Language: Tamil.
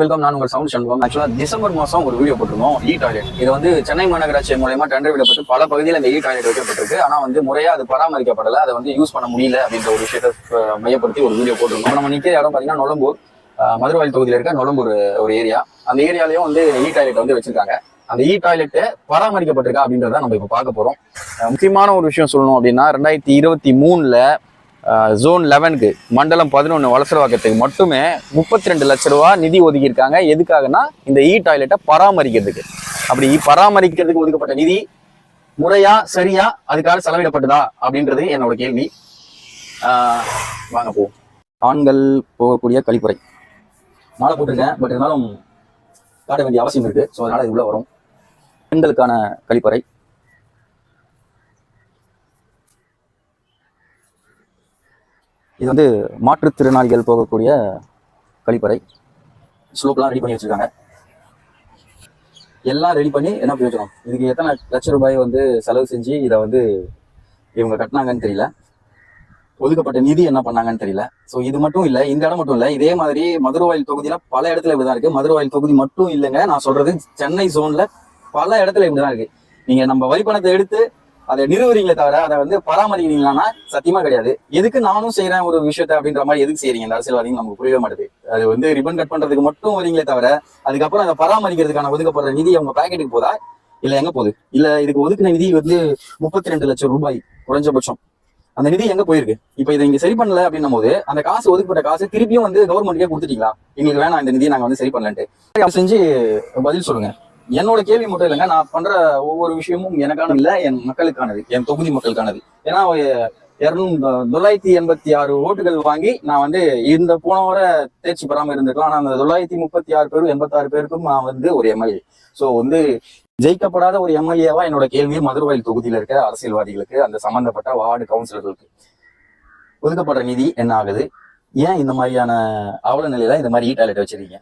வெல்கம் நான் உங்கள் சவுண்ட் சண்முகம். ஆக்சுவலாக டிசம்பர் மாதம் ஒரு வீடியோ போட்டிருந்தோம் இ டாய்லெட் இது வந்து சென்னை மாநகராட்சி மூலயமா டெண்டர் விடப்பட்டு பல பகுதியில் இந்த இ டாய்லெட் வைக்கப்பட்டிருக்கு. ஆனால் வந்து முறையாக அது பராமரிக்கப்படலை. அதை வந்து யூஸ் பண்ண முடியல அப்படின்ற ஒரு விஷயத்தை மையப்படுத்தி ஒரு வீடியோ போட்டிருந்தோம். நம்ம நிற்கிற இடம் பார்த்தீங்கன்னா நுழம்பூர் மதுரவாயில் தொகுதியில் இருக்க நுழம்பூர் ஒரு ஏரியா அந்த ஏரியாலையும் வந்து இ டாய்லெட் வந்து வச்சிருக்காங்க. அந்த இ டாய்லெட்டை பராமரிக்கப்பட்டிருக்கா அப்படின்றத நம்ம இப்போ பார்க்க போகிறோம் முக்கியமான ஒரு விஷயம் சொல்லணும் அப்படின்னா ரெண்டாயிரத்தி இருபத்தி மூணில் ஜோன் லெவனுக்கு மண்டலம் பதினொன்று வளசரவாக்கத்துக்கு மட்டுமே முப்பத்தி ரெண்டு லட்ச ரூபா நிதி ஒதுக்கியிருக்காங்க. எதுக்காகனா இந்த e இ டாய்லெட்டை பராமரிக்கிறதுக்கு. அப்படி e பராமரிக்கிறதுக்கு ஒதுக்கப்பட்ட நிதி முறையா சரியா அதுக்காக செலவிடப்பட்டதா அப்படின்றது என்னோட கேள்வி. வாங்க போ. ஆண்கள் போகக்கூடிய கழிப்புறை. மாலை போட்டிருக்கேன் பட் இருந்தாலும் காட்ட வேண்டிய அவசியம் இருக்கு. ஸோ அதனால இது உள்ள வரும். பெண்களுக்கான கழிப்பறை. இது வந்து மாற்றுத்திறனாளிகள் போகக்கூடிய கழிப்பறை. ஸ்லோப்லாம் ரெடி பண்ணி வச்சிருக்காங்க. எல்லாம் ரெடி பண்ணி என்ன பிரயோஜனம் இதுக்கு எத்தனை லட்ச ரூபாய் வந்து செலவு செஞ்சு இதை வந்து இவங்க கட்டினாங்கன்னு தெரியல. ஒதுக்கப்பட்ட நிதி என்ன பண்ணாங்கன்னு தெரியல. ஸோ இது மட்டும் இல்லை இந்த இடம் மட்டும் இல்லை இதே மாதிரி மதுரவாயில் தொகுதியில் பல இடத்துல இப்படிதான் இருக்கு. மதுரவாயில் தொகுதி மட்டும் இல்லைங்க நான் சொல்றது சென்னை ஜோன்ல பல இடத்துல இப்படிதான் இருக்கு. நீங்க நம்ம வரிப்பணத்தை எடுத்து அதை நிறுவறீங்களே தவிர அதை வந்து பராமரிக்கிறீங்களான்னா சத்தியமா கிடையாது. எதுக்கு நானும் செய்யறேன் ஒரு விஷயத்த அப்படின்ற மாதிரி எதுக்கு செய்யறீங்க இந்த அரசியல்வாதிகள் நமக்கு புரியவே மாட்டேது. அது வந்து ரிப்பன் கட் பண்றதுக்கு மட்டும் வரீங்களே தவிர அதுக்கப்புறம் அதை பராமரிக்கிறதுக்கான ஒதுக்கப்படுற நிதி அவங்க பாக்கெட்டுக்கு போதா? இல்ல எங்க போகுது? இல்ல இதுக்கு ஒதுக்கின நிதி வந்து முப்பத்தி ரெண்டு லட்சம் ரூபாய் குறைஞ்சபட்சம். அந்த நிதி எங்க போயிருக்கு? இப்ப இதை இங்க சரி பண்ணல அப்படின்னும் போது அந்த காசு ஒதுக்கப்பட்ட காசு திருப்பியும் வந்து கவர்மெண்ட்டுக்கே கொடுத்துட்டீங்களா? எங்களுக்கு வேணாம் இந்த நிதியை நாங்க வந்து சரி பண்ணலன்ட்டு. செஞ்சு பதில் சொல்லுங்க. என்னோட கேள்வி மட்டும் இல்லைங்க. நான் பண்ற ஒவ்வொரு விஷயமும் எனக்கான இல்ல என் மக்களுக்கானது என் தொகுதி மக்களுக்கானது. ஏன்னா தொள்ளாயிரத்தி எண்பத்தி ஆறு ஓட்டுகள் வாங்கி நான் வந்து இந்த போன வர தேர்ச்சி பெறாம இருந்திருக்கலாம். ஆனா அந்த தொள்ளாயிரத்தி முப்பத்தி ஆறு பேரும் எண்பத்தாறு பேருக்கும் நான் வந்து ஒரு எம்எல்ஏ ஸோ வந்து ஜெயிக்கப்படாத ஒரு எம்எல்ஏவா என்னோட கேள்வி மதுரவாயில் தொகுதியில இருக்க அரசியல்வாதிகளுக்கு அந்த சம்பந்தப்பட்ட வார்டு கவுன்சிலர்களுக்கு. ஒதுக்கப்படுற நிதி என்ன ஆகுது? ஏன் இந்த மாதிரியான அவல நிலையில இந்த மாதிரி டாய்லெட் வச்சிருக்கீங்க?